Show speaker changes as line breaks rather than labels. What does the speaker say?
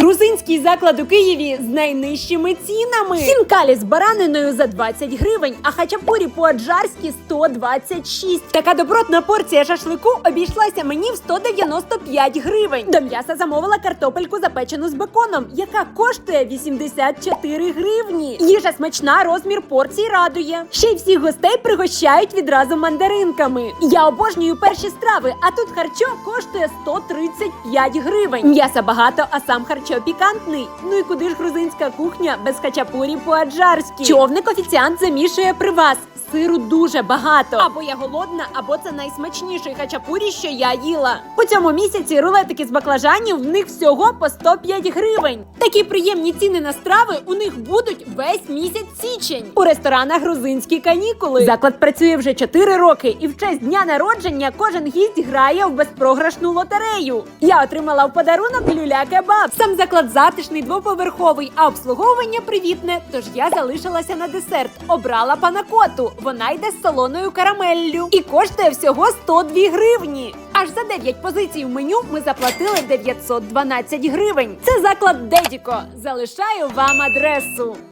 Грузинський заклад у Києві з найнижчими цінами. Хінкалі з бараниною за 20 гривень, а хачапурі по-аджарськи 126. Така добротна порція шашлику обійшлася мені в 195 гривень. До м'яса замовила картопельку запечену з беконом, яка коштує 84 гривні. Їжа смачна, розмір порцій радує. Ще й всіх гостей пригощають відразу мандаринками. Я обожнюю перші страви, а тут харчо коштує 135 гривень. М'яса багато, а сам харчо пікантний. Ну і куди ж грузинська кухня без хачапурі по-аджарськи? Човник офіціант замішує при вас. Сиру дуже багато. Або я голодна, або це найсмачніший хачапурі, що я їла. У цьому місяці рулетики з баклажанів в них всього по 105 гривень. Такі приємні ціни на страви у них будуть весь місяць січень. У ресторанах грузинські канікули. Заклад працює вже 4 роки, і в честь дня народження кожен гість грає в безпрограшну лотерею. Я отримала в подарунок люля кебаб. Сам заклад затишний, двоповерховий, а обслуговування привітне. Тож я залишилася на десерт. Обрала панакоту. Вона йде з солоною карамеллю і коштує всього 102 гривні. Аж за 9 позицій в меню ми заплатили 912 гривень. Це заклад Дедіко. Залишаю вам адресу.